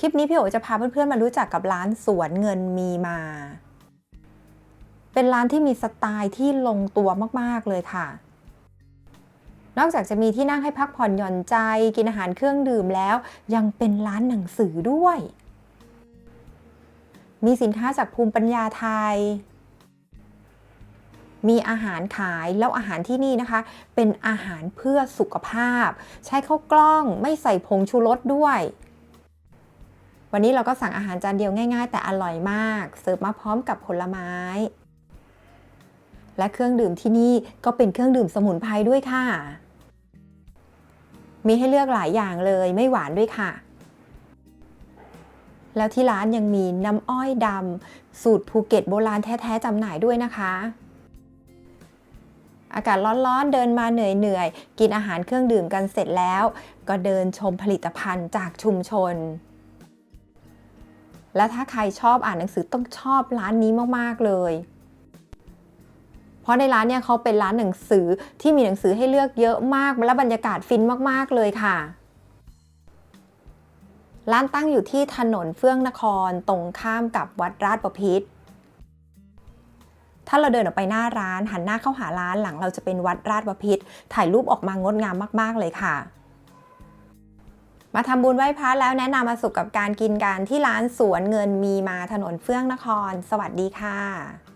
คลิปนี้พี่โอจะพาเพื่อนๆมารู้จักกับร้านสวนเงินมีมา เป็นร้านที่มีสไตล์ที่ลงตัวมากๆเลยค่ะ นอกจากจะมีที่นั่งให้พักผ่อนหย่อนใจกินอาหารเครื่องดื่มแล้ว ยังเป็นร้านหนังสือด้วย มีสินค้าจากภูมิปัญญาไทย มีอาหารขายแล้วอาหารที่นี่นะคะ เป็นอาหารเพื่อสุขภาพ ใช้ข้าวกล้องไม่ใส่ผงชูรสด้วย วันนี้เราก็สั่งอาหารจานเดียวง่าย ๆ แต่อร่อยมาก เสิร์ฟมาพร้อมกับผลไม้ และเครื่องดื่มที่นี่ก็เป็นเครื่องดื่มสมุนไพรด้วยค่ะ มีให้เลือกหลายอย่างเลยไม่หวานด้วยค่ะ แล้วที่ร้านยังมีน้ำอ้อยดำสูตรภูเก็ตโบราณแท้ๆจำหน่ายด้วยนะคะอากาศร้อนๆ เดินมาเหนื่อยๆ กินอาหารเครื่องดื่มกันเสร็จแล้ว ก็เดินชมผลิตภัณฑ์จากชุมชน และถ้าใครชอบอ่านหนังสือต้องชอบร้านนี้มากๆเลย เพราะในร้านเนี่ยเขาเป็นร้านหนังสือที่มีหนังสือให้เลือกเยอะมากและบรรยากาศฟินมากๆเลยค่ะ ร้านตั้งอยู่ที่ถนนเฟื่องนครตรงข้ามกับวัดราชบพิตรถ้าเราเดินออกไปหน้าร้านหันหน้าเข้าหาร้านหลังเราจะเป็นวัดราชบพิตรถ่ายรูปออกมางดงามมาก ๆ เลยค่ะ มาทำบุญไหว้พระแล้วแนะนำมาสุขกับการกินกันที่ร้านสวนเงินมีมาถนนเฟื่องนคร สวัสดีค่ะ